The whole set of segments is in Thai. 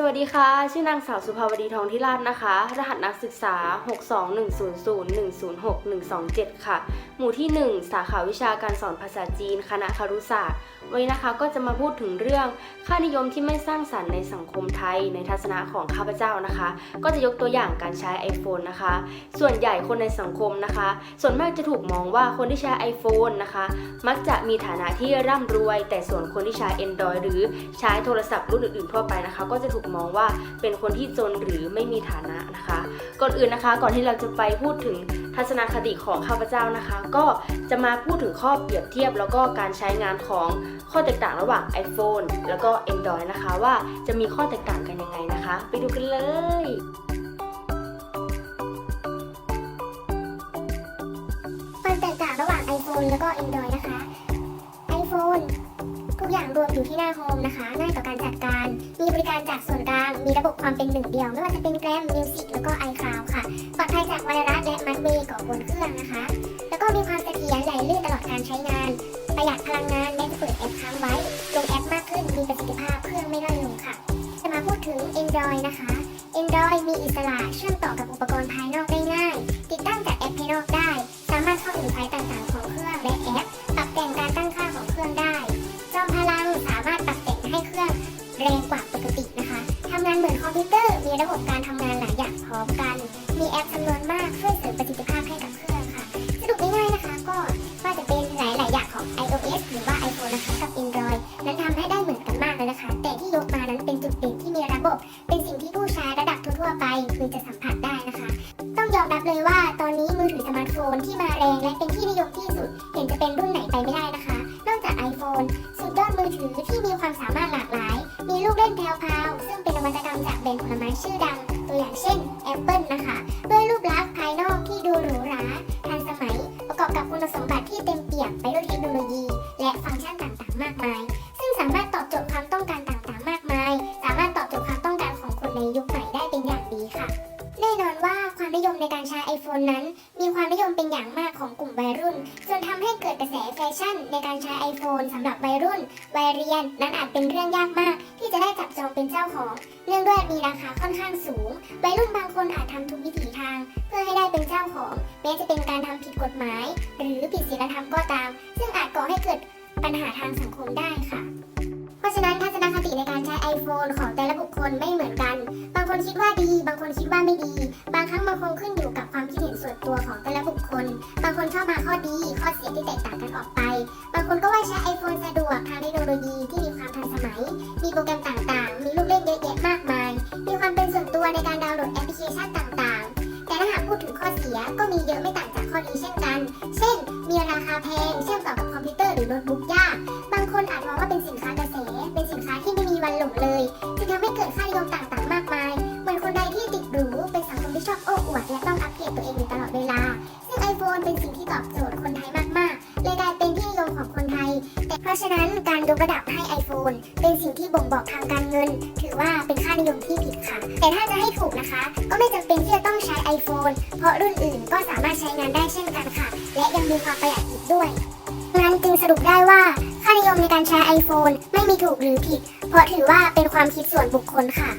สวัสดีค่ะ ชื่อนางสาวสุภาวดีทองทิราชนะคะ รหัสนักศึกษา 62100106127 ค่ะ หมู่ที่ 1 สาขาวิชาการสอนภาษาจีน คณะคารุศาสตร์ วันนี้นะคะก็จะมาพูดถึงเรื่องค่านิยมที่ไม่สร้างสรรค์ในสังคมไทย ในทัศนะของข้าพเจ้านะคะ ก็จะยกตัวอย่างการใช้ iPhone นะคะ ส่วนใหญ่คนในสังคมนะคะ ส่วนมากจะถูกมองว่าคนที่ใช้ iPhone นะคะ มักจะมีฐานะที่ร่ำรวย แต่ส่วนคนที่ใช้ Android หรือใช้โทรศัพท์รุ่นอื่นๆทั่วไปนะคะ ก็จะถูกมองว่าเป็นคนที่จนหรือไม่มีฐานะนะคะ ก่อนอื่นนะคะ ก่อนที่เราจะไปพูดถึงทัศนคติของข้าพเจ้านะคะ ก็จะมาพูดถึงข้อเปรียบเทียบ แล้วก็การใช้งานของข้อแตกต่างระหว่าง iPhone แล้วก็ Android นะคะ ว่าจะมีข้อแตกต่างกันยังไงนะคะ ไปดูกันเลยความแตกต่างระหว่าง iPhone แล้วก็ Android รวมอยู่ที่หน้าโฮมนะคะง่ายต่อการจัดการ มีบริการจากส่วนกลาง มีระบบความเป็นหนึ่งเดียว ไม่ว่าจะเป็น Gram Music แล้วก็ iCloud ค่ะ ปลอดภัยจากไวรัสและมัดเวย์ก่อบนเครื่องนะคะ แล้วก็มีความเสถียรไหลลื่นตลอดการใช้งาน ประหยัดพลังงานแม้จะเปิดแอปค้างไว้ลงแอปมากขึ้น มีประสิทธิภาพเครื่องไม่ร่อยลงค่ะ จะมาพูดถึง Android นะคะ Android มีอิสระเชื่อมต่อกับอุปกรณ์ภายนอกได้ง่าย ติดตั้งจากแอปภายนอกได้ สามารถเข้าถึงไฟล์ต่างๆ กว่าปกตินะคะทำงานเหมือนคอมพิวเตอร์ มีระบบการทำงานหลายอย่างพร้อมกัน มีแอปจำนวนมากช่วยเสริมประสิทธิภาพให้กับเครื่องค่ะ สรุปง่ายๆนะคะ ก็ว่าจะเป็นหลายๆอย่างของ iOS หรือว่า iPhone นะคะกับ Android นั้นทำให้ได้เหมือนกันมากเลยนะคะ แต่ที่ยกมานั้นเป็นจุดเด่นที่มีระบบ เป็นสิ่งที่ผู้ใช้ระดับทั่วๆไปคือจะสัมผัสได้นะคะ ต้องยอมรับเลยว่าตอนนี้มือถือสมาร์ทโฟนที่มาแรงและเป็นที่นิยมที่สุด เห็นจะเป็นรุ่นไหนไปไม่ได้นะคะ นอกจาก iPhone สุดยอดมือถือที่มีความสามารถ งเป็นนวัตกรรมจากแบรนด์ผลไม้ชื่อดัง ตัวอย่างเช่นแอปเปิลนะคะ ด้วยรูปลักษณ์ภายนอกที่ดูหรูหรา ทันสมัย ประกอบกับคุณสมบัติที่เต็มเปี่ยมไปด้วยเทคโนโลยี และฟังก์ชันต่างๆ มากมาย ซึ่งสามารถตอบโจทย์ความต้องการ ค่ะ แน่นอนว่าความนิยมในการใช้ iPhone นั้น มีความนิยมเป็นอย่างมากของกลุ่มวัยรุ่น จนทำให้เกิดกระแสแฟชั่นในการใช้ iPhone สำหรับวัยรุ่น วัยเรียน นั้นอาจเป็นเรื่องยากมาก ที่จะได้จับจองเป็นเจ้าของ เนื่องด้วยมีราคาค่อนข้างสูง วัยรุ่นบางคนอาจทำทุกวิถีทาง เพื่อให้ได้เป็นเจ้าของแม้จะเป็นการทำผิดกฎหมาย หรือผิดศีลธรรมก็ตาม ซึ่งอาจก่อให้เกิดปัญหาทางสังคมได้ค่ะ เพราะฉะนั้นทัศนคติในการใช้ iPhone ของแต่ละบุคคลไม่เหมือนกัน คนคิดว่าดี บางคนคิดว่าไม่ดี บางครั้งมันคงขึ้นอยู่กับความคิดเห็นส่วนตัวของแต่ละบุคคล บางคนชอบมาข้อดี ข้อเสียที่แตกต่างกันออกไป บางคนก็ว่าใช้ iPhone สะดวกทางเทคโนโลยีที่มีความทันสมัย มีโปรแกรมต่างๆ มีลูกเล่นเยอะแยะมากมาย มีความเป็นส่วนตัวในการดาวน์โหลดแอปพลิเคชันต่างๆ แต่ถ้าหากพูดถึงข้อเสียก็มีเยอะไม่ต่างจากข้อดีเช่นกัน เช่น มีราคาแพง เชื่อมต่อกับคอมพิวเตอร์หรือโน้ตบุ๊กยาก บางคนอาจมองว่าเป็นสินค้ากระแส เป็นสินค้าที่ไม่มีวันหลงเลยจึงทำให้เกิดค่านิยมต่างๆ เป็นสิ่งที่ตอบโจทย์คนไทยมากๆ เลยกลายเป็นที่นิยมของคนไทย แต่เพราะฉะนั้นการยกระดับให้ iPhone เป็นสิ่งที่บ่งบอกทางการเงิน ถือว่าเป็นค่านิยมที่ผิดค่ะ แต่ถ้าจะให้ถูกนะคะ ก็ไม่จำเป็นที่จะต้องใช้ iPhone เพราะรุ่นอื่นก็สามารถใช้งานได้เช่นกันค่ะ และยังมีความประหยัดอีกด้วย งั้นจึงสรุปได้ว่า ค่านิยมในการใช้ iPhone ไม่มีถูกหรือผิด เพราะถือว่าเป็นความคิดส่วนบุคคลค่ะ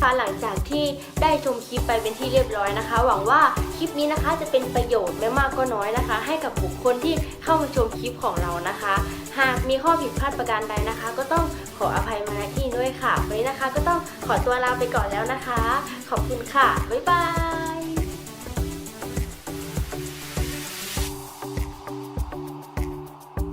ค่ะหลังจากที่ได้ชมคลิปไปเป็นที่เรียบร้อยนะคะ หวังว่าคลิปนี้นะคะจะเป็นประโยชน์ไม่มากก็น้อยนะคะ ให้กับบุคคลที่เข้ามาชมคลิปของเรานะคะ หากมีข้อผิดพลาดประการใดนะคะ ก็ต้องขออภัยมาณที่ด้วยค่ะวันนี้นะคะ ก็ต้องขอตัวลาไปก่อนแล้วนะคะ ขอบคุณค่ะบ๊ายบาย